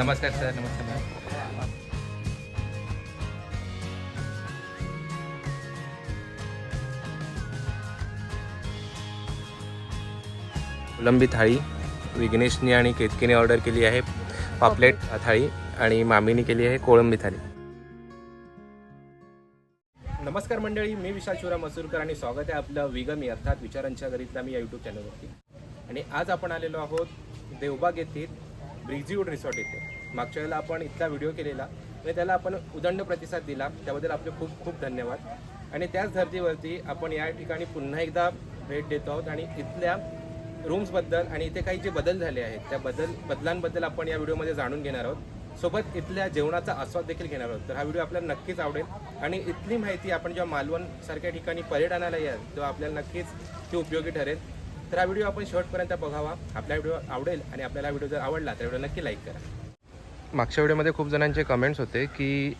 नमस्कार सर नमस्कार मॅम. कोलंबी थाळी विघ्नेशनी आणि केतकीने ऑर्डर केली आहे. पापलेट थाळी आणि मामीने केली आहे कोळंबी थाळी. नमस्कार मंडळी मी विशाल शिवराम मसूरकर आणि स्वागत आहे आपलं विगमी अर्थात विचारांच्या घरीतला मी या यूट्यूब चॅनलवरती आणि आज आपण आलेलो आहोत देवबाग येथील ब्रिझीवूड रिसॉर्ट येते. मागच्या वेळेला आपण इथला व्हिडिओ केलेला आणि त्याला आपण उदंड प्रतिसाद दिला. त्याबद्दल आपले खूप खूप धन्यवाद. आणि त्याच धर्तीवरती आपण या ठिकाणी पुन्हा एकदा भेट देतो आहोत. आणि इथल्या रूम्सबद्दल आणि इथे काही जे बदल झाले आहेत त्या बदल बदलांबद्दल आपण या व्हिडिओमध्ये जाणून घेणार आहोत. सोबत इथल्या जेवणाचा आस्वाद देखील घेणार आहोत. तर हा व्हिडिओ आपल्याला नक्कीच आवडेल. आणि इथली माहिती आपण जेव्हा मालवण सारख्या ठिकाणी पर्यटनाला याल तेव्हा आपल्याला नक्कीच ती उपयोगी ठरेल. तर हा व्हिडिओ आपण शेवटपर्यंत बघावा. आपला व्हिडिओ आवडेल आणि आपल्याला व्हिडिओ जर आवडला तर व्हिडिओ नक्की लाईक करा. मागच्या व्हिडिओमध्ये खूप जणांचे कमेंट्स होते की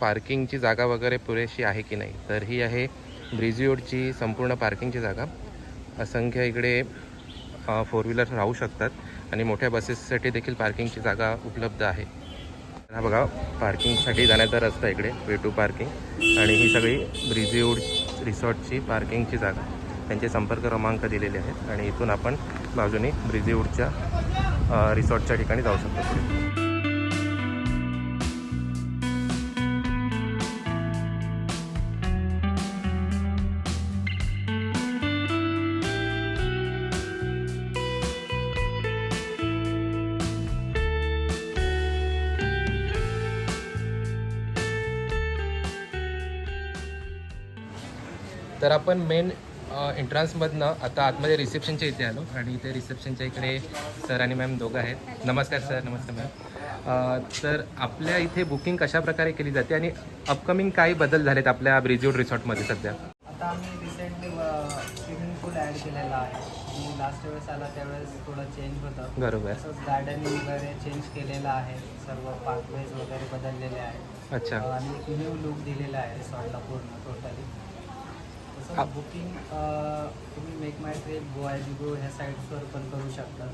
पार्किंगची जागा वगैरे पुरेशी आहे की नाही. तर ही आहे ब्रिजिओडची संपूर्ण पार्किंगची जागा. असंख्य इकडे फोर व्हीलर राहू शकतात आणि मोठ्या बसेससाठी देखील पार्किंगची जागा उपलब्ध आहे. हा बघा पार्किंगसाठी जाण्याचा रस्ता इकडे वे टू पार्किंग आणि ही सगळी ब्रिजिओड रिसॉर्टची पार्किंगची जागा. त्यांचे संपर्क क्रमांक दिलेले आहेत आणि इथून आपण बाजूने ब्रिजीवूडच्या रिसॉर्टच्या ठिकाणी जाऊ शकतो तर आपण मेन एंट्रन्समधनं आता आतमध्ये रिसेप्शनच्या इथे आलो आणि इथे रिसेप्शनच्या इकडे सर आणि मॅम दोघं आहेत. नमस्कार सर नमस्कार मॅम तर आपल्या इथे बुकिंग कशा प्रकारे केली जाते आणि अपकमिंग काही बदल झालेत आपल्या ब्रिज्यूड रिसॉर्टमध्ये सध्या? आता आम्ही रिसेंटली स्विमिंग पूल ॲड केलेला आहे. आणि लास्ट वेळेस आला त्यावेळेस थोडं चेंज होतं. बरोबर. तसंच गार्डनिंग वगैरे चेंज केलेलं आहे. सर्व पाथवेज वगैरे बदललेले आहेत. अच्छा. आणि न्यू लुक दिलेला आहे रिसॉर्टला पूर्ण टोटली आप- बुकिंग तुम्ही make my trip go I go ह्या साईट्सवर पण करू शकता.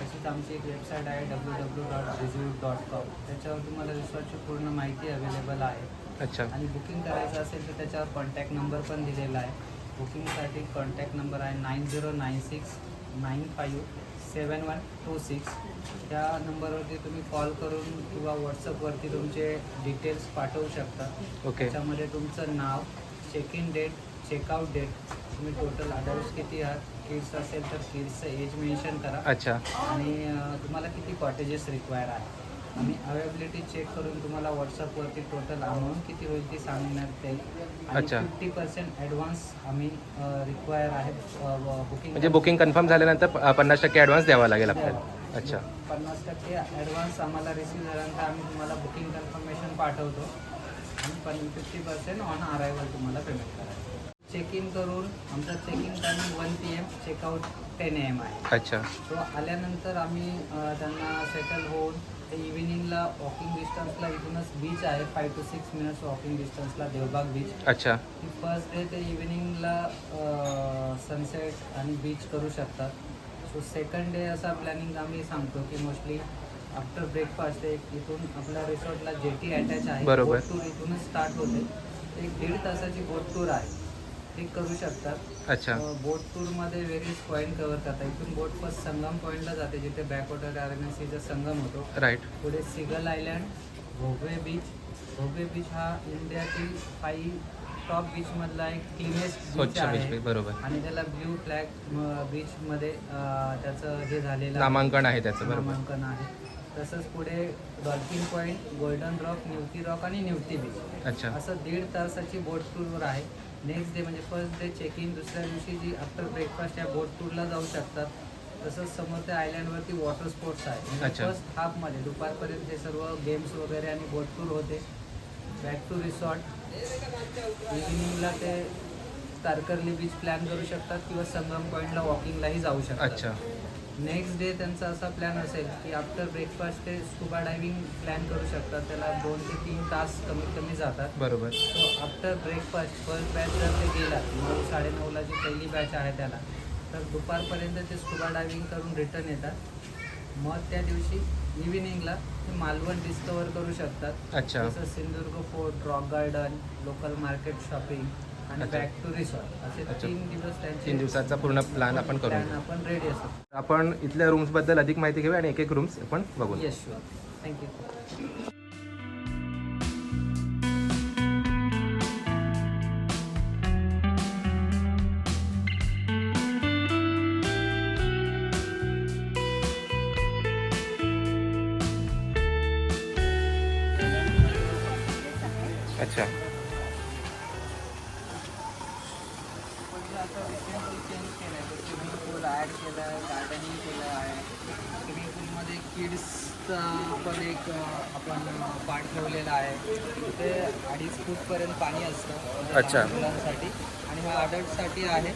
तशीच आमची एक वेबसाईट आहे डब्ल्यू डब्ल्यू डॉट रिझ्यू डॉट कॉम त्याच्यावर तुम्हाला रिसॉर्टची पूर्ण माहिती अवेलेबल आहे. अच्छा. आणि बुकिंग करायचं असेल तर त्याच्यावर कॉन्टॅक्ट नंबर पण दिलेला आहे. बुकिंगसाठी कॉन्टॅक्ट नंबर आहे nine zero nine six nine five seven one two six त्या नंबरवरती तुम्ही कॉल करून किंवा व्हॉट्सअपवरती तुमचे डिटेल्स पाठवू शकता. ओके त्याच्यामध्ये तुमचं नाव check in date checkout date तुम्ही टोटल अडल्ट किती आहात? किड्स असेल तर किड्सचं एज मेन्शन करा. अच्छा. आणि तुम्हाला किती कॉटेजेस रिक्वायर आहे आम्ही अवेबिलिटी चेक करून तुम्हाला व्हॉट्सअपवरती टोटल अमाऊंट किती होईल ती सांगण्यात येईल अच्छा. फिफ्टी पर्सेंट ॲडव्हान्स आम्ही रिक्वायर आहे बुकिंग म्हणजे बुकिंग कन्फर्म झाल्यानंतर पन्नास टक्के ॲडव्हान्स द्यावा लागेल आपल्याला. अच्छा. पन्नास टक्के ॲडव्हान्स आम्हाला रिसीव झाल्यानंतर आम्ही तुम्हाला बुकिंग कन्फर्मेशन पाठवतो. आणि पण फिफ्टी पर्सेंट ऑन अरायवल तुम्हाला पेमेंट करायचं. चेक इन करून आमचा check in timing one P M checkout ten A M आहे. अच्छा. तो आल्यानंतर आम्ही अ, त्यांना सेटल होऊन ते इव्हिनिंगला वॉकिंग डिस्टन्सला इथूनच बीच आहे five to six minutes walking डिस्टन्सला Devbag beach अच्छा. फर्स्ट डे ते इव्हिनिंगला सनसेट आणि बीच करू शकतात. सो सेकंड डे असा प्लॅनिंग आम्ही सांगतो की मोस्टली आफ्टर ब्रेकफास्ट एक इथून आपल्या रिसॉर्टला जेटी अटॅच आहे. बरोबर. बोट टूर इथूनच स्टार्ट होते. एक दीड तासाची बोट टूर आहे. ते करू शकतात. अच्छा. बोट टूरमध्ये वेगळीच पॉईंट कव्हर करतात. इथून बोट फर्स्ट संगम पॉईंटला जाते जिथे बॅकवॉटर आर्गनसीचा संगम होतो. राईट पुढे seagull island Bhogwe beach Bhogwe beach हा इंडियातील फाईव्ह टॉप बीचमधला एक क्लिनेस्ट बीच स्वच्छ आहे. बीच बरोबर. आणि त्याला ब्ल्यू फ्लॅग बीचमध्ये त्याचं हे झालेलं आहे. नामांकन आहे त्याचं बरोबर. नामांकन आहे. तसंच पुढे dolphin point golden rock Nivati rock आणि निवती बीच अच्छा. असं दीड तासाची बोट टूरवर आहे. नेक्स्ट डे म्हणजे फर्स्ट डे चेक इन दुसऱ्या दिवशी जी आफ्टर ब्रेकफास्ट या बोट टूरला जाऊ शकतात. तसंच समोर त्या आयलँडवरती वॉटर स्पोर्ट्स आहे. म्हणजे. फर्स्ट हाफमध्ये दुपारपर्यंत हे सर्व गेम्स वगैरे आणि बोट टूर होते. बॅक टू रिसॉर्ट इव्हिनिंगला ते तारकर्ली बीच प्लॅन करू शकतात किंवा संगम पॉईंटला वॉकिंगलाही जाऊ शकतात. अच्छा. नेक्स्ट डे त्यांचा असा प्लॅन असेल की आफ्टर ब्रेकफास्ट ते स्कुबा डायव्हिंग प्लॅन करू शकतात. त्याला दोन ते तीन तास कमीत कमी जातात. बरोबर. So after breakfast first batch जर ते गेला नऊ साडेनऊला जी पहिली बॅच आहे त्याला तर दुपारपर्यंत ते स्कुबा डायव्हिंग करून रिटर्न येतात. मग त्या दिवशी इव्हिनिंगला ते मालवण डिस्कवर करू शकतात. अच्छा. जसं Sindhudurg fort rock garden local market shopping आणि अच्छा. बॅक टू रिसॉर्ट असे अच्छा. तीन दिवस त्यांचे तीन दिवसाचा पूर्ण प्लॅन आपण घेऊ. आपण रेडी असतो आपण इथल्या रूम्सबद्दल अधिक माहिती घेऊया आणि एक एक रूम्स आपण बघू येस शुअर थँक्यू अच्छा किड्सचा पण एक आपण पार्ट ठेवलेला आहे. तिथे अडीच फूटपर्यंत पाणी असतं. अच्छा. मुलांसाठी. आणि हा अडल्टसाठी आहे.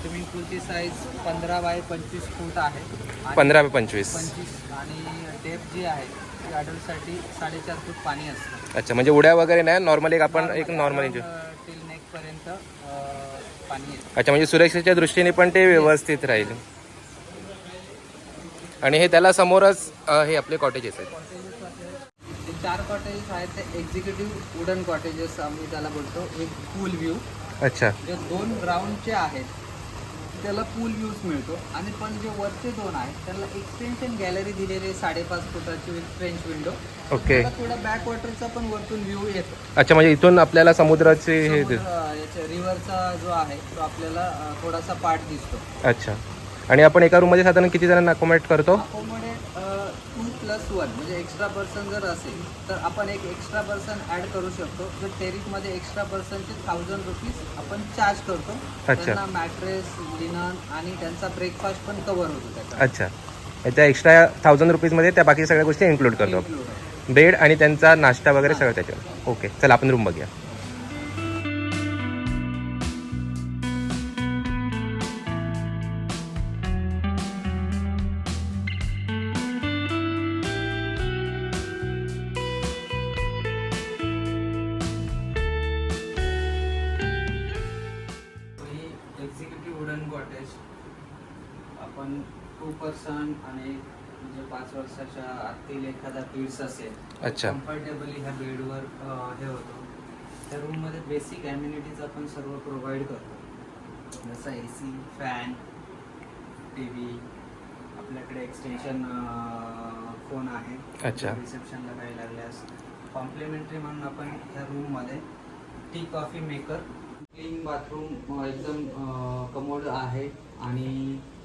स्विमिंग पूलची साईज पंधरा बाय पंचवीस फूट आहे. आणि पंधरा बाय पंचवीस. पंचवीस. आणि डेप जी आहे ती अडल्टसाठी साडेचार फूट पाणी असतं. अच्छा म्हणजे उड्या वगैरे नाही? नॉर्मल एक आपण एक नॉर्मल इंजॉय टिल नेक पर्यंत अं, पाणी येतं. अच्छा म्हणजे सुरक्षेच्या दृष्टीने पण ते व्यवस्थित राहील. आणि हे त्याला समोरच हे आपले कॉटेजेस आहेत. कॉटेजेस असे ते चार कॉटेजेस आहेत ते एक्झिक्युटिव्ह वुडन कॉटेजेस आम्ही त्याला बोलतो. एक पूल व्ह्यू अच्छा. जे दोन ग्राउंडचे आहेत त्याला पूल व्ह्यूज मिळतो. आणि पण जे वरचे दोन आहेत त्याला एक्सटेन्शन गॅलरी दिलेली आहे साडेपाच फुटाची विथ फ्रेंच विंडो ओके थोडा बॅक वॉटरचा पण वरतून व्ह्यू येतो. अच्छा म्हणजे इथून आपल्याला समुद्राचे हे रिव्हरचा जो आहे तो आपल्याला थोडासा पार्ट दिसतो. अच्छा. आणि आपण एका रूममध्ये साधारण किती जणांना अकोमोडेट करतो? अकोमोडेट टू प्लस वन म्हणजे एक्स्ट्रा पर्सन जर असेल तर आपण एक एक्स्ट्रा पर्सन ॲड करू शकतो. टेरिफमध्ये एक्स्ट्रा पर्सनचे थाउजंड रुपीज आपण चार्ज करतो अच्छा. त्यांना मॅट्रेस आणि त्यांचा ब्रेकफास्ट पण कव्हर होतो त्याचा. अच्छा. त्या एक्स्ट्रा थाउजंड रुपीजमध्ये त्या बाकी सगळ्या गोष्टी इन्क्लूड करतो. Include. आहे. बेड आणि त्यांचा नाश्ता वगैरे सगळं त्याच्यावर. ओके चला आपण रूम बघूया. पाच वर्षाच्या आतील एखादा किड्स असेल अच्छा. कम्फर्टेबली ह्या बेडवर हे होतो त्या रूममध्ये बेसिक ॲम्युनिटीज आपण सर्व प्रोव्हाइड करतो जसं A C fan T V आपल्याकडे एक्सटेन्शन फोन आहे अच्छा. रिसेप्शनला काही लागल्यास कॉम्प्लिमेंटरी म्हणून आपण ह्या रूममध्ये tea coffee maker clean bathroom एकदम कमोड आहे आणि 24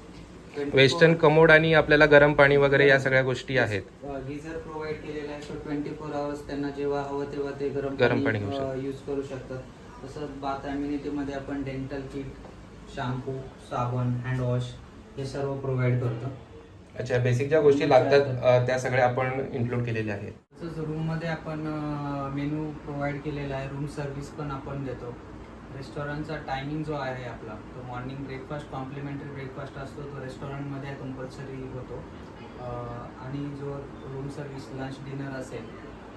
वेस्टर्न कमोड आणि आपल्याला गरम पाणी वगैरे या सगळ्या गोष्टी आहेत. गिझर प्रोव्हाइड केलेला आहे सो ट्वेंटी फोर आवर्स त्यांना जेव्हा हवं तेव्हा ते गरम गरम पाणी घेऊ शकतात. यूज करू शकतात. तसंच बाथमध्ये आपण डेंटल किट शॅम्पू साबण हँडवॉश हे सर्व प्रोव्हाइड करतो. अच्छा बेसिक ज्या गोष्टी लागतात त्या सगळ्या आपण इन्क्लूड केलेल्या आहेत. तसंच रूममध्ये आपण मेनू प्रोव्हाइड केलेला आहे रूम सर्व्हिस पण आपण देतो. रेस्टॉरंटचा टायमिंग जो आहे आपला तो मॉर्निंग ब्रेकफास्ट कॉम्प्लिमेंटरी ब्रेकफास्ट असतो तो रेस्टॉरंटमध्ये कंपल्सरी होतो. आणि जो रूम सर्व्हिस लंच डिनर असेल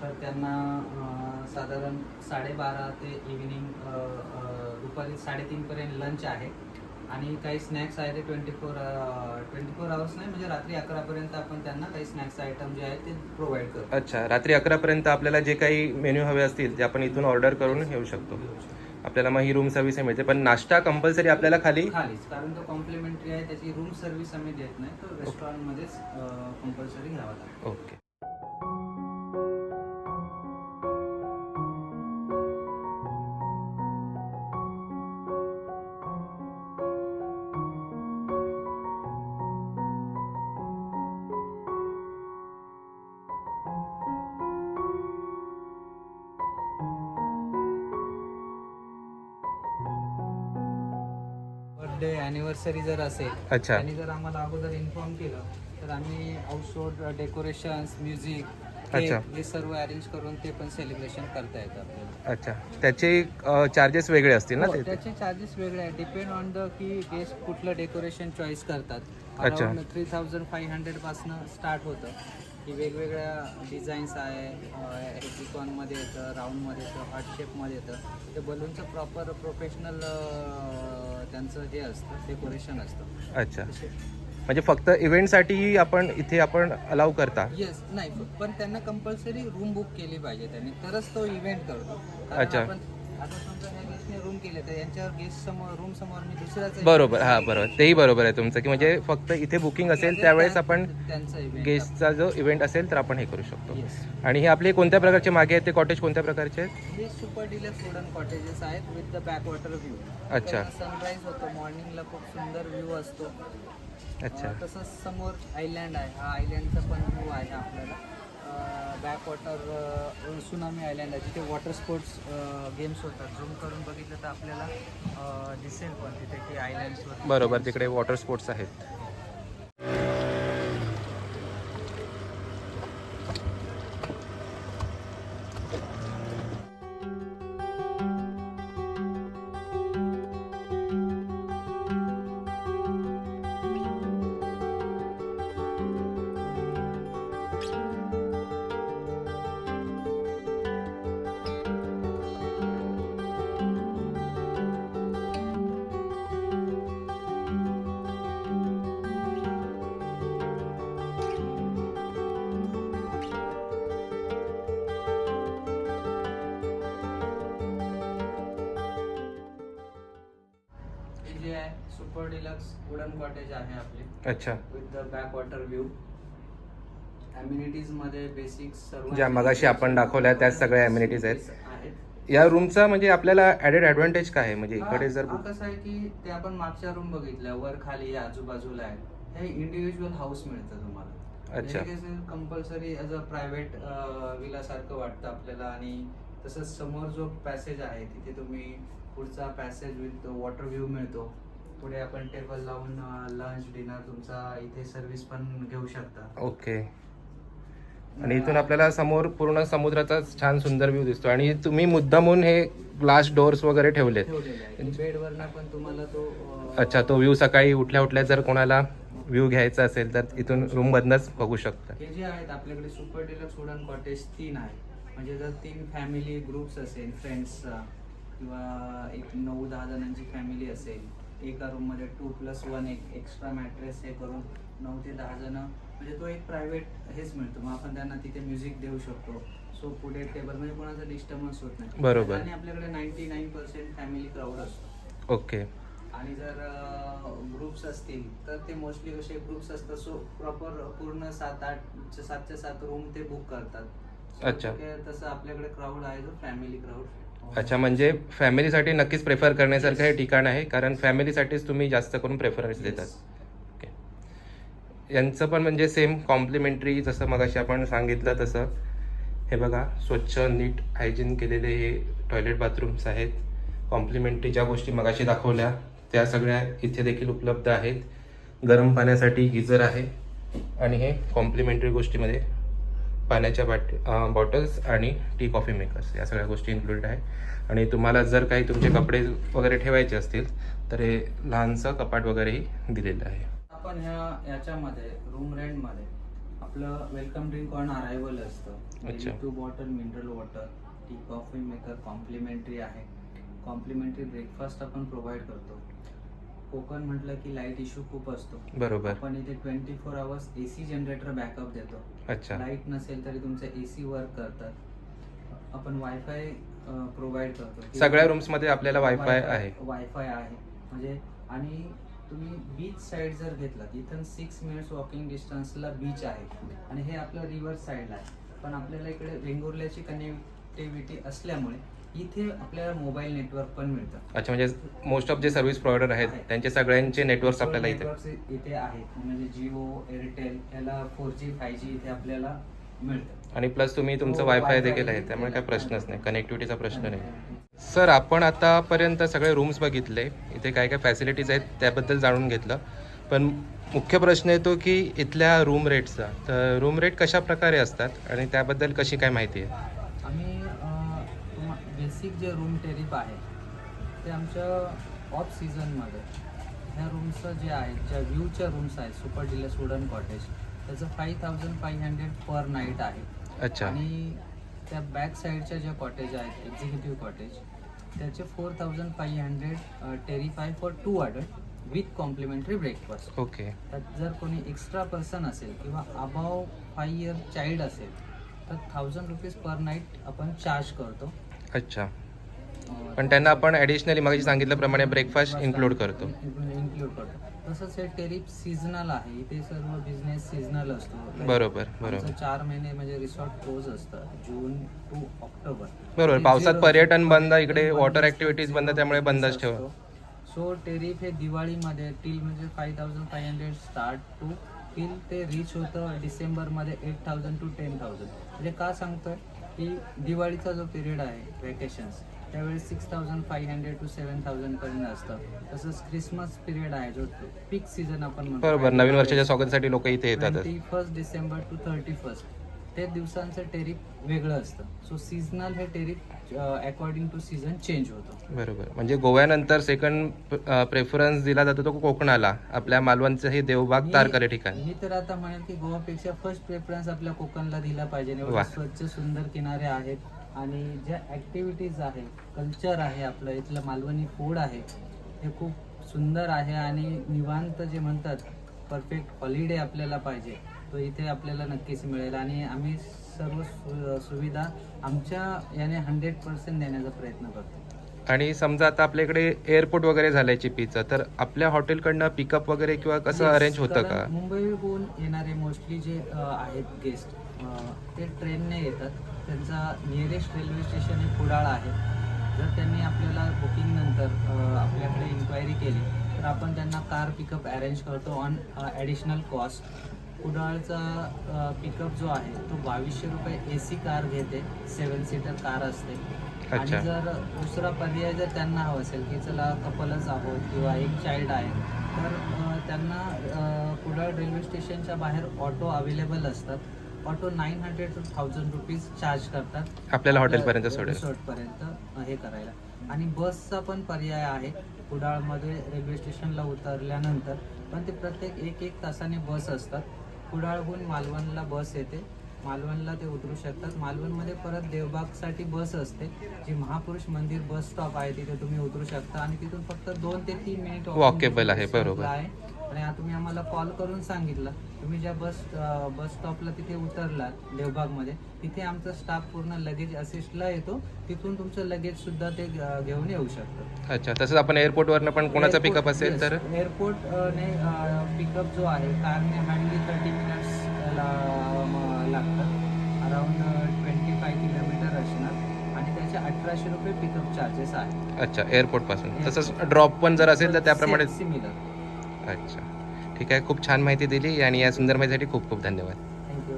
तर त्यांना साधारण साडेबारा ते इव्हिनिंग दुपारी साडेतीनपर्यंत लंच आहे. आणि काही स्नॅक्स आहे ते twenty four twenty four hours नाही म्हणजे रात्री अकरापर्यंत आपण त्यांना काही स्नॅक्स आयटम जे आहेत ते प्रोव्हाइड करतो. अच्छा रात्री अकरापर्यंत आपल्याला जे काही मेन्यू हवे असतील ते आपण इथून ऑर्डर करून घेऊ शकतो. आपल्याला मग ही रूम सर्व्हिस मिळते. पण नाश्ता कंपल्सरी आपल्याला खाली? खालीच कारण तो कॉम्प्लिमेंटरी आहे त्याची रूम सर्व्हिस आम्ही देत नाही तो रेस्टॉरंटमध्येच कंपल्सरी घ्यावा लागतो. ओके. अॅनिव्हर्सरी जर असेल अच्छा. त्यांनी जर आम्हाला अगोदर इन्फॉर्म केलं तर आम्ही आउटडोर डेकोरेशन्स म्युझिक अच्छा. हे सर्व अरेंज करून ते पण सेलिब्रेशन करता येतं आपल्याला. अच्छा. त्याचे चार्जेस वेगळे असतील ना हो, ते? त्याचे चार्जेस वेगळे आहे डिपेंड ऑन द की गेस्ट कुठलं डेकोरेशन चॉईस करतात. अच्छा. अराउंड थ्री थाउजंड फाईव्ह हंड्रेडपासनं स्टार्ट होतं. की वेगवेगळ्या डिझाईन्स आहे हेक्सिकॉनमध्ये येतं राऊंडमध्ये येतं हार्ट शेपमध्ये येतं. ते बलूनचं प्रॉपर प्रोफेशनल त्यांचं हे असतं डेकोरेशन असतं अच्छा. म्हणजे फक्त इव्हेंटसाठी आपण इथे आपण अलाव करता? येस नाही पण त्यांना कंपल्सरी रूम बुक केली पाहिजे त्यांनी. तरच तो इव्हेंट करतो. कारण अच्छा. आपण आता समजा गेस्टने रूम केले तर यांच्यावर गेस्ट समोर रूम समोर मी दुसऱ्याचा बरोबर हा बरोबर. तेही बरोबर आहे तुमचं की म्हणजे फक्त इथे बुकिंग असेल त्यावेळेस आपण त्यांचा गेस्टचा जो इव्हेंट असेल तर आपण हे करू शकतो. आणि हे आपले कोणत्या प्रकारचे मागे आहेत ते कॉटेज कोणत्या प्रकारचे आहेत? हे सुपर डिलक्स वुडन कॉटेजेस आहेत with the back water view अच्छा. सनराईज होतो मॉर्निंगला खूप सुंदर व्ह्यू असतो. अच्छा. अं, तसंच समोर आयलँड आहे. हा आयलँडचा पण व्ह्यू आहे आपल्याला. बॅक वॉटर सुनामी आयलँड आहे. तिथे वॉटर स्पोर्ट्स गेम्स होतात. झूम करून बघितलं तर आपल्याला दिसेल पण तिथे की आयलँड्सवर बरोबर तिकडे वॉटर स्पोर्ट्स आहेत. डिलक्स वुडन कॉटेज आहे आपले. अच्छा. With the back water view अम्युनिटीजमध्ये basic सर्व ज्या मगाशी आपण दाखवल्या त्याच सगळ्या amenities आहेत. या रूमचा म्हणजे आपल्याला ॲडेड ॲडव्हान्टेज काय आहे? म्हणजे इकडे जर कसं आहे की ते आपण मागच्या रूम बघितल्या वर खाली आजूबाजूला आहे. हे इंडिव्हिज्युअल हाऊस मिळतं तुम्हाला. अच्छा. Compulsory as a private villa सारखं वाटतं आपल्याला आणि तसंच समोर जो पॅसेज आहे तिथे तुम्ही पुढचा पॅसेज विथ वॉटर व्ह्यू मिळतो. पुढे आपण टेबल लावून लंच डिनर तुमचा इथे सर्व्हिस पण घेऊ शकता. ओके आणि इथून आपल्याला समोर पूर्ण समुद्राचा छान सुंदर व्ह्यू दिसतो. आणि तुम्ही मुद्दामून हे ग्लास डोअर्स वगैरे ठेवलेत. बेडवरनं पण तुम्हाला तो अच्छा तो व्ह्यू सकाळी उठल्या उठल्या जर कोणाला व्ह्यू घ्यायचा असेल तर इथून रूम मधनच बघू शकता. हे जे आहेत आपल्याकडे सुपर डिलक्स वुडन कॉटेज तीन आहे. म्हणजे जर तीन फॅमिली ग्रुप्स असेल फ्रेंड्सचा किंवा एक नऊ दहा जणांची फॅमिली असेल एका रूममध्ये टू प्लस वन एक एक्स्ट्रा मॅट्रेस हे करून नऊ ते दहा जण म्हणजे तो एक प्रायव्हेट हेच मिळतो. मग आपण त्यांना तिथे म्युझिक देऊ शकतो. सो पुढे टेबल म्हणजे कोणाचा डिस्टर्बन्स होत नाही. बरोबर. आणि आपल्याकडे ninety nine percent family crowd असतो. ओके. आणि जर ग्रुप्स असतील तर ते मोस्टली कसे ग्रुप्स असतात. सो प्रॉपर पूर्ण सात आठ सातच्या सात रूम ते बुक करतात. अच्छा. तसं आपल्याकडे क्राऊड आहे जो फॅमिली क्राऊड अच्छा म्हणजे फॅमिलीसाठी नक्कीच प्रेफर करण्यासारखं हे ठिकाण आहे कारण फॅमिलीसाठीच तुम्ही जास्त करून प्रेफरन्स देतात. ओके यांचं पण म्हणजे सेम कॉम्प्लिमेंटरी जसं मगाशी आपण सांगितलं तसं. हे बघा स्वच्छ नीट हायजीन केलेले हे टॉयलेट बाथरूम्स आहेत. कॉम्प्लिमेंटरी ज्या गोष्टी मगाशी दाखवल्या त्या सगळ्या इथे देखील उपलब्ध आहेत. गरम पाण्यासाठी गिझर आहे. आणि हे कॉम्प्लिमेंटरी गोष्टीमध्ये पाण्याच्या बाट बॉटल्स आणि टी कॉफी मेकर्स या सगळ्या गोष्टी इन्क्लुडेड आहे आणि तुम्हाला जर काही तुमचे कपडे वगैरे ठेवायचे असतील तर हे लहानसं कपाट वगैरेही दिलेलं आहे. आपण ह्या याच्यामध्ये रूम रेंटमध्ये आपलं वेलकम ड्रिंक ऑन अरायवल असतं. अच्छा. Two bottle mineral water tea coffee maker complimentary आहे. कॉम्प्लिमेंटरी ब्रेकफास्ट आपण प्रोव्हाइड करतो. कोकण म्हटलं की लाइट इश्यू खूप असतो. बरोबर. आपण इथे twenty four hours A C generator backup देतो. अच्छा. लाइट नसेल तरी तुमचे ए सी वर्क करतात. आपण वायफाय प्रोव्हाइड करतो. सगळ्या रूम्समध्ये आपल्याला वायफाय आहे. वायफाय आहे. म्हणजे आणि तुम्ही बीच साईड जर घेतलात इथून सिक्स मिनिट्स वॉकिंग डिस्टन्सला बीच आहे. आणि हे आपलं रिव्हर साईडला आहे. पण आपल्याला इकडे वेंगुर्ल्याची कनेक्टिव्हिटी असल्यामुळे इथे आपल्याला मोबाईल नेटवर्क पण मिळतं. अच्छा म्हणजे मोस्ट ऑफ जे सर्व्हिस प्रोव्हायडर आहेत आहे. त्यांचे सगळ्यांचे नेटवर्क्स आपल्याला इथे नेटवर्क्स इथे आहेत. म्हणजे जिओ एअरटेल याला फोर जी फाय जी इथे आपल्याला मिळतं. आणि प्लस तुम्ही तुमचं हो, वायफाय Wi-Fi देखील आहे त्यामुळे काय. प्रश्नच नाही कनेक्टिव्हिटीचा प्रश्न नाही. सर आपण आतापर्यंत सगळे रूम्स बघितले इथे काय काय फॅसिलिटीज आहेत त्याबद्दल जाणून घेतलं. पण मुख्य प्रश्न येतो की इथल्या रूम रेटचा तर रूम रेट कशा प्रकारे असतात आणि त्याबद्दल कशी काय माहिती आहे? बेसिक जे रूम टेरिफ आहे ते आमच्या ऑफ सीझनमध्ये ह्या रूमचं जे आहे ज्या व्ह्यूच्या रूम्स आहेत सुपर डिलक्स वुडन कॉटेज त्याचं five thousand five hundred per night आहे. अच्छा. आणि त्या बॅक साईडच्या ज्या कॉटेज आहेत एक्झिक्युटिव्ह कॉटेज त्याचे four thousand five hundred tariff for two adult with complimentary breakfast okay. त्यात जर कोणी एक्स्ट्रा पर्सन असेल किंवा अबाव फाईव्ह इयर चाइल्ड असेल तर थाउजंड रुपीज पर नाईट आपण चार्ज करतो. अच्छा. पण त्यांना आपण ॲडिशनली मगाशी सांगितल्याप्रमाणे ब्रेकफास्ट इन्क्लूड करतो. इन्क्लूड करतो. तसंच हे टेरिफ सीझनल आहे. इथे सर्व बिझनेस सीझनल असतो. बरोबर बरोबर. चार महिने म्हणजे रिसॉर्ट क्लोज असतं जून टू ऑक्टोबर बरोबर पावसात पर्यटन बंद इकडे वॉटर zero बंद त्यामुळे बंदच ठेवा. असतो. सो टेरिफ हे दिवाळीमध्ये टिल म्हणजे five thousand five hundred start to till ते रीच होतं डिसेंबरमध्ये eight thousand to ten thousand म्हणजे का सांगतोय? की दिवाळीचा जो पिरियड आहे वेकेशन्स त्यावेळेस six thousand five hundred to seven thousand पर्यंत असतं. तसंच क्रिसमस पिरियड आहे जो पीक सीझन आपण म्हणतो. बरोबर. नवीन वर्षाच्या स्वागतासाठी लोक इथे twenty first December to thirty first ते दिवसांचं टेरिफ वेगळं असतं. सो सीझनल हे tariff according to season change होतं. बरोबर. म्हणजे गोव्यानंतर सेकंड प्रेफरन्स दिला जातो तो कोकणाला. आपल्या मालवणचं हे देवबाग तारकर्ली ठिकाण. मी तर आता म्हणेल की गोवापेक्षा फर्स्ट प्रेफरन्स आपल्या कोकणला दिला पाहिजे. स्वच्छ सुंदर किनारे आहेत. आणि ज्या ऍक्टिव्हिटीज आहे कल्चर आहे आपलं इथलं मालवणी फूड आहे हे खूप सुंदर आहे. आणि निवांत जे म्हणतात परफेक्ट हॉलिडे आपल्याला पाहिजे. तो इथे आपल्याला नक्कीच मिळेल. आणि आम्ही सर्व सु- सुविधा आमच्या याने हंड्रेड पर्सेंट देण्याचा प्रयत्न करतो. आणि समजा आता आपल्याकडे एअरपोर्ट वगैरे झालंय चिपीचं तर आपल्या हॉटेलकडनं पिकअप वगैरे किंवा कसं Yes, अरेंज होतं कारण का? मुंबईहून येणारे मोस्टली जे अ, आहेत गेस्ट ते ट्रेनने येतात. त्यांचा नियरेस्ट रेल्वे स्टेशन हे कुडाळ आहे. जर त्यांनी आपल्याला बुकिंग नंतर अ, आपल्याकडे इन्क्वायरी केली तर आपण त्यांना कार पिकअप अरेंज करतो ऑन ॲडिशनल कॉस्ट कुडाळचा पिकअप जो आहे तो बावीसशे रुपये ए सी कार घेते. सेवन सीटर कार असते. आणि. जर दुसरा पर्याय जर त्यांना हवा असेल की चला कपलच आहोत किंवा एक चाइल्ड आहे तर त्यांना कुडाळ रेल्वे स्टेशनच्या बाहेर ऑटो अवेलेबल असतात. Auto nine hundred to thousand rupees charge करतात. आपल्याला हॉटेलपर्यंत रिसॉर्टपर्यंत हे करायला. आणि बसचा पण पर्याय आहे कुडाळमध्ये रेल्वे स्टेशनला उतरल्यानंतर. पण ते प्रत्येक एक एक तासाने बस असतात. कुडाळहून मालवणला बस येते. मालवणला ते उतरू शकतात. मालवणमध्ये परत देवबागसाठी बस असते. जी महापुरुष मंदिर बस स्टॉप आहे तिथे तुम्ही उतरू शकता. आणि तिथून फक्त दोन ते तीन मिनिट Walkable आहे, बरोबर. आहे. आणि तुम्ही आम्हाला कॉल करून सांगितलं. तुम्ही ज्या बस बस स्टॉपला तिथे उतरलात देवबागमध्ये तिथे आमचा स्टाफ पूर्ण लगेज असिस्टला येतो. तिथून तुमचं लगेज सुद्धा ते घेऊन येऊ शकतं. अच्छा तसंच आपण एअरपोर्टवरनं पण कोणाचा पिकअप असेल तर? एअरपोर्ट ने पिकअप जो आहे कारने हार्डली थर्टी मिनिट्स लागतात अराउंड ट्वेंटी फाय किलोमीटर असणार. आणि त्याचे अठराशे रुपये पिकअप चार्जेस आहे अच्छा एअरपोर्टपासून तसंच ड्रॉप पण जर असेल तर त्याप्रमाणे सिमिलर अच्छा. ठीक आहे. खूप छान माहिती दिली आणि या सुंदर माहितीसाठी खूप खूप धन्यवाद. थँक्यू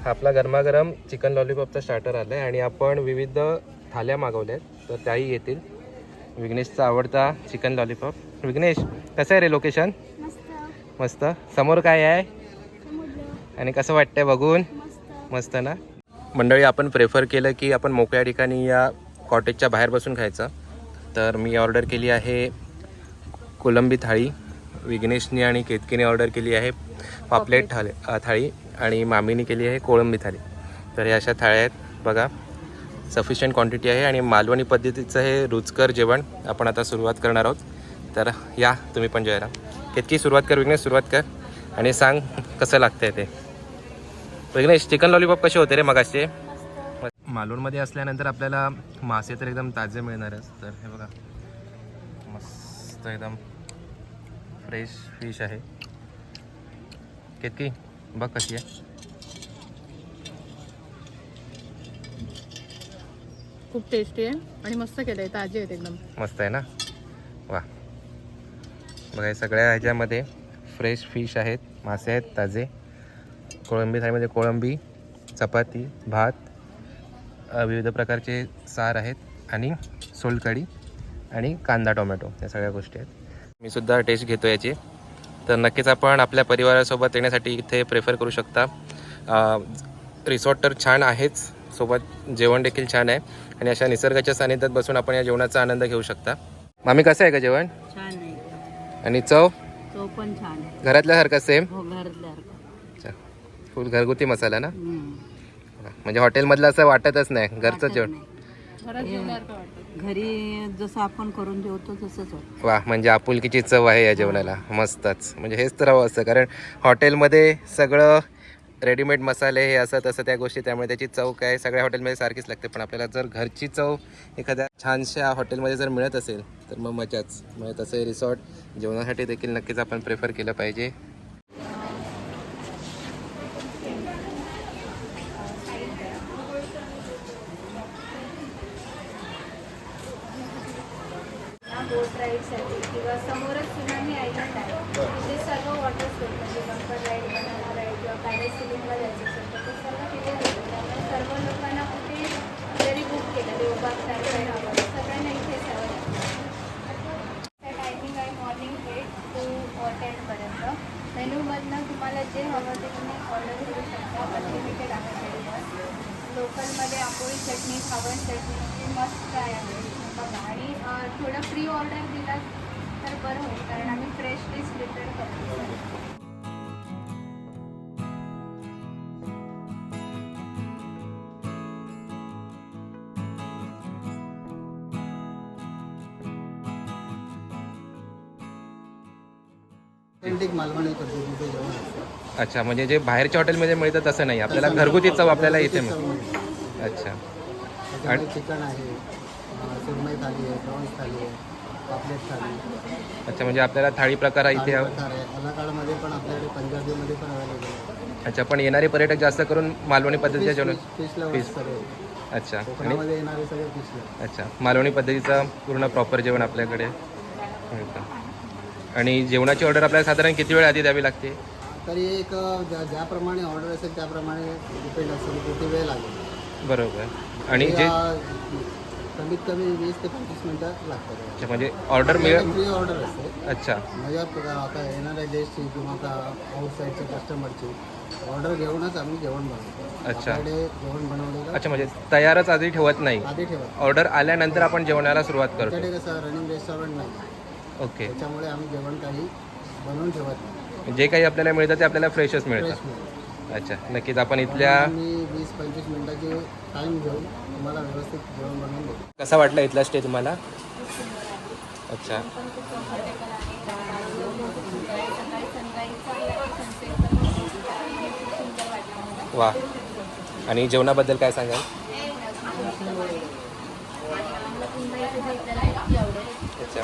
हा आपला गरमागरम चिकन लॉलीपॉपचा स्टार्टर आला आहे आणि आपण विविध थाल्या मागवल्या आहेत तर त्याही येतील. विघ्नेशचा आवडता चिकन लॉलीपॉप. विघ्नेश कसं आहे रे लोकेशन मस्त. मस्त. समोर काय आहे? आणि कसं वाटतंय बघून? मस्त. मस्त ना? मंडळी आपण प्रेफर केलं की आपण मोकळ्या ठिकाणी या कॉटेजच्या बाहेर बसून खायचं. तर मी ऑर्डर केली आहे कोलंबी थाळी विघ्नेशनी आणि केतकीने ऑर्डर केली आहे पापलेट थाळी थाळी आणि मामीने केली आहे कोळंबी थाळी. तर या अशा थाळ्या आहेत. बघा सफिशियंट क्वांटिटी आहे आणि मालवणी पद्धतीचं हे रुचकर जेवण आपण आता सुरुवात करणार आहोत. तर या तुम्ही पण जेवायला. केतकी सुरुवात कर विघ्नेश सुरुवात कर आणि सांग कसं लागतंय ते. विघ्नेश चिकन लॉलीपॉप कसे होते रे मगाचे मालवणमध्ये असल्यानंतर आपल्याला मासे तर एकदम ताजे मिळणारच. तर हे बघा. मस्त एकदम फ्रेश फिश आहे. केतकी बघ कशी आहे. खूप टेस्टी आहे आणि मस्त केलंय ताजे आहेत एकदम. मस्त आहे ना? वा. बघा हे सगळ्या ह्याच्यामध्ये फ्रेश फिश आहेत मासे आहेत ताजे. कोळंबी थाळीमध्ये कोळंबी चपाती भात विविध प्रकारचे सार आहेत आणि सोलकढी आणि कांदा टोमॅटो या सगळ्या गोष्टी आहेत. मी सुद्धा टेस्ट घेतो याची. तर नक्कीच आपण आपल्या परिवारासोबत येण्यासाठी इथे प्रेफर करू शकता. रिसॉर्ट तर छान आहेच. सोबत जेवण देखील छान आहे. आणि अशा निसर्गाच्या सानिध्यात बसून आपण या जेवणाचा आनंद घेऊ शकता. मामी कसं आहे का जेवण? आणि चव? तो पण छान घरातल्यासारखं सेम घरातल्यासारखं फुल घरगुती मसाला ना. म्हणजे हॉटेलमधलं असं वाटतच नाही घरचं जेवण. घरी जसं आपण करून जेवतो तसंच वा म्हणजे आपुलकीची चव आहे या जेवणाला. मस्तच. म्हणजे हेच तर हवं असतं कारण हॉटेलमध्ये सगळं रेडीमेड मसाले हे असं तसं त्या गोष्टी त्यामुळे त्याची चव काय सगळ्या हॉटेलमध्ये सारखीच लागते. पण आपल्याला जर घरची चव एखाद्या छानशा हॉटेलमध्ये जर मिळत असेल तर मग मजाच. म्हणजे तसं रिसॉर्ट जेवणासाठी देखील नक्कीच आपण प्रेफर केलं पाहिजे बोट राईडसाठी किंवा समोरच सुनामी आयलंड आहे तिथे सर्व वॉटर स्पोर्ट म्हणजे बंपर राईड बनाना राईड किंवा पॅरासिलिंगला जायचं असेल तर ते सर्व तिथे होतं त्यामुळे सर्व लोकांना कुठे जरी बुक केलं देवबाग साईड हवं सगळ्यांना इथेच हवं टायमिंग आहे मॉर्निंग एट टू टेनपर्यंत मेनूमधनं तुम्हाला जे हवं ते तुम्ही ऑर्डर करू शकता अनलिमिटेड आहे. लोकलमध्ये आपोळी चटणी खावण चटणी म्हणजे मस्त आहे आहे. बघा आणि थोडं प्री ऑर्डर दिलं तर बरं होईल कारण आम्ही फ्रेश डिश प्रिपेअर करतो ऑथेंटिक मालवणी पद्धतीचे अच्छा म्हणजे जे बाहेरच्या हॉटेलमध्ये मिळतं तसं नाही. आपल्याला घरगुती चव आपल्याला इथे मिळते. अच्छा. चिकन आहे अं, सुरमई थाली आहे प्रॉन्स थाली आहे पापलेट थाली अच्छा म्हणजे आपल्याला थाळी प्रकार इथे थाली प्रकार आहे. अलाकाडमध्ये पण आपल्याकडे पंजाबीमध्ये पण अवेलेबल आहे. अच्छा पण येणारे पर्यटक जास्त करून मालवणी पद्धतीच्या जेवण फिशला Fish. सगळे. अच्छा आणि कोकणामध्ये येणारे सगळे फिशला अच्छा मालवणी पद्धतीचं पूर्ण प्रॉपर जेवण आपल्याकडे. मिळतं. आणि जेवणाची ऑर्डर आपल्याला साधारण किती वेळ आधी द्यावी लागते? तरी एक ज्या ज्याप्रमाणे ऑर्डर असेल त्याप्रमाणे डिपेंड असेल किती वेळ लागेल. बरोबर. आणि ते, जे अं, कमीत कमी वीस ते पंचवीस मिनटं लागतात. अच्छा म्हणजे ऑर्डर फ्री ऑर्डर असते. अच्छा. म्हणजे आता येणाऱ्या गेस्टची किंवा आता आउटसाईडच्या कस्टमरची ऑर्डर घेऊनच आम्ही जेवण बनवतो. अच्छा. आपल्याकडे जेवण बनवलेलं अच्छा म्हणजे तयारच आधी ठेवत नाही. आधी ठेवा ऑर्डर आल्यानंतर आपण जेवणाला सुरुवात करतो. आमच्याकडे कसं रनिंग रेस्टॉरंट नाही. ओके. त्याच्यामुळे आम्ही जेवण काही बनवून ठेवत नाही. जे काही आपल्याला मिळतं ते आपल्याला फ्रेशच फ्रेश मिळतं. अच्छा नक्कीच आपण इथल्या वीस पंचवीस मिनिटाची टाईम घेऊन तुम्हाला व्यवस्थित जेवण बनवून देतो. कसा वाटला इथला स्टे तुम्हाला? अच्छा. वा. आणि जेवणाबद्दल काय सांगाल आम्हाला पुन्हा इथे भेटायला नक्की आवडेल अच्छा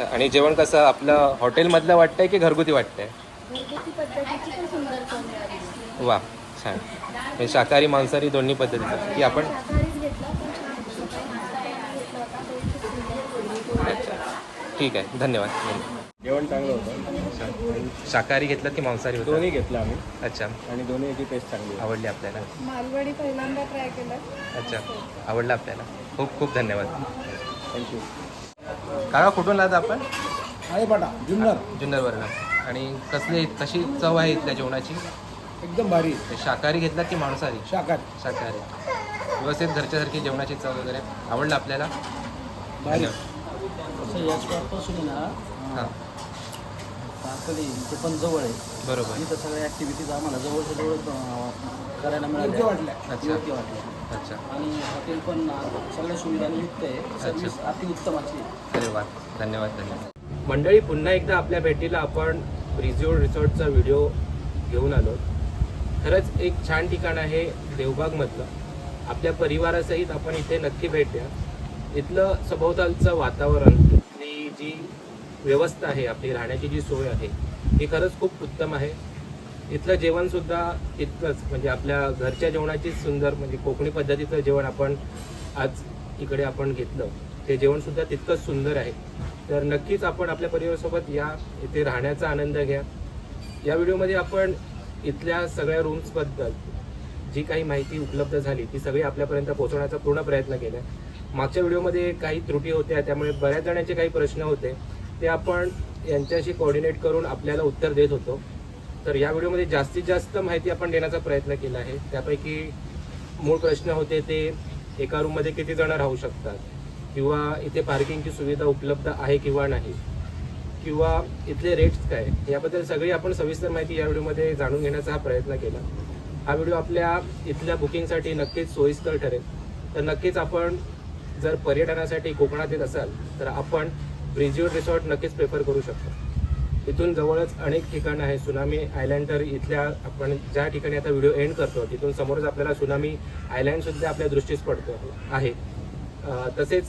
अच्छा आणि जेवण कसं आपलं हॉटेलमधलं वाटतंय की घरगुती वाटतंय? घरगुती पद्धतीची पण सुंदर चव मिळाली वा छान. म्हणजे शाकाहारी मांसाहारी दोन्ही पद्धतीचं. की आपण शाकाहारीच घेतला पण छान होतं. सकाळी नाश्ता पण घेतला होता तो खूप सुंदर अच्छा. ठीक आहे. धन्यवाद. जेवण चांगलं होतं. अच्छा शाकाहारी घेतलं की मांसाहारी होतं? दोन्ही घेतलं आम्ही. अच्छा. आणि दोन्ही टेस्ट चांगली. आवडली आपल्याला? मालवणी पहिल्यांदा ट्राय केलं. अच्छा. आवडलं आपल्याला? खूप खूप धन्यवाद. थँक्यू काका कुठून लाद आपण? आहे पाटा जुन्नर. जुन्नरवरनं. आणि कसली कशी चव आहे इथल्या जेवणाची? एकदम भारी. शाकाहारी घेतला की मांसाहारी? शाकाहारी. शाकाहारी. व्यवस्थित घरच्यासारखी जेवणाची चव वगैरे. आवडलं आपल्याला? भारी. असं या स्पॉटपासून ना हां. तारकली ते पण जवळ आहे. बरोबर. इथं सगळ्या ॲक्टिव्हिटीज आम्हाला जवळच्या जवळ अं, करायला योग्य मिळाल्या वाटल्या. अच्छा. योग्य वाटल्या. अच्छा. आणि हॉटेल पण सगळ्या सुविधांनी युक्त आहे. सर्व्हिस अतिउत्तमाची आहे. अरे वा. धन्यवाद धन्यवाद. मंडळी पुन्हा एकदा आपल्या भेटीला आपण रिझोर्ट रिसॉर्टचा व्हिडिओ घेऊन आलो. खरंच एक छान ठिकाण आहे देवबागमधलं. आपल्या परिवारासहित आपण इथे नक्की भेट द्या. इथलं सभोवतालचं वातावरण इथली जी व्यवस्था आहे आपली राहण्याची जी सोय आहे ही खरंच खूप उत्तम आहे. इथलं जेवणसुद्धा इतकंच. म्हणजे आपल्या घरच्या जेवणाचीच सुंदर म्हणजे कोकणी पद्धतीचं जेवण आपण आज इकडे आपण घेतलं. ते जेवणसुद्धा तितकंच सुंदर आहे. तर नक्कीच आपण आपल्या परिवारासोबत या इथे राहण्याचा आनंद घ्या. या व्हिडिओमध्ये आपण इथल्या सगळ्या रूम्सबद्दल जी काही माहिती उपलब्ध झाली ती सगळी आपल्यापर्यंत पोहोचवण्याचा पूर्ण प्रयत्न केला. मागच्या व्हिडिओमध्ये काही त्रुटी होत्या त्यामुळे बऱ्याच जणांचे काही प्रश्न होते. ते आपण यांच्याशी कोऑर्डिनेट करून आपल्याला उत्तर देत होतो. तर या व्हिडिओमध्ये जास्तीत जास्त माहिती आपण देण्याचा प्रयत्न केला आहे. त्यापैकी मूळ प्रश्न होते ते एका रूममध्ये किती जण राहू शकतात? किंवा इथे पार्किंगची सुविधा उपलब्ध आहे किंवा नाही? किंवा इथले रेट्स काय? याबद्दल सगळी आपण सविस्तर माहिती या व्हिडिओमध्ये जाणून घेण्याचा हा प्रयत्न केला. हा व्हिडिओ आपल्या इथल्या बुकिंगसाठी नक्कीच सोयीस्कर ठरेल. तर नक्कीच आपण जर पर्यटनासाठी कोकणात येत असाल तर आपण ब्रिजिओड रिसॉर्ट नक्कीच प्रेफर करू शकतो. तिथून जवळच अनेक ठिकाणं आहे सुनामी आयलँडर तर इथल्या आपण ज्या ठिकाणी आता व्हिडिओ एंड करतो तिथून समोरच आपल्याला सुनामी आयलँडसुद्धा आपल्या दृष्टीस पडतो आहे. तसेच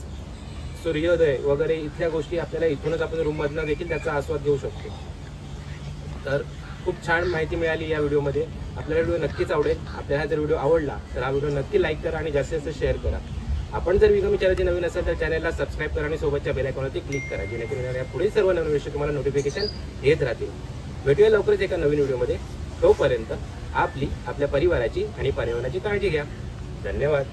सूर्योदय वगैरे इथल्या गोष्टी आपल्याला इथूनच आपण रूममधनं देखील त्याचा आस्वाद घेऊ शकतो. तर खूप छान माहिती मिळाली या व्हिडिओमध्ये. आपल्याला व्हिडिओ नक्कीच आवडेल. आपल्याला जर व्हिडिओ आवडला तर हा व्हिडिओ नक्की लाईक करा आणि जास्तीत जास्त शेअर करा. आपण जर विगमी चॅनलचे नवीन असेल तर चॅनलला सबस्क्राईब करा आणि सोबतच्या बेलायकॉनवरती क्लिक करा जेणेकरून येणाऱ्या पुढील सर्व नवीन विषय तुम्हाला नोटिफिकेशन येत राहतील. भेटूया लवकरच एका नवीन व्हिडिओमध्ये तोपर्यंत आपली आपल्या परिवाराची आणि पर्यावरणाची काळजी घ्या. धन्यवाद.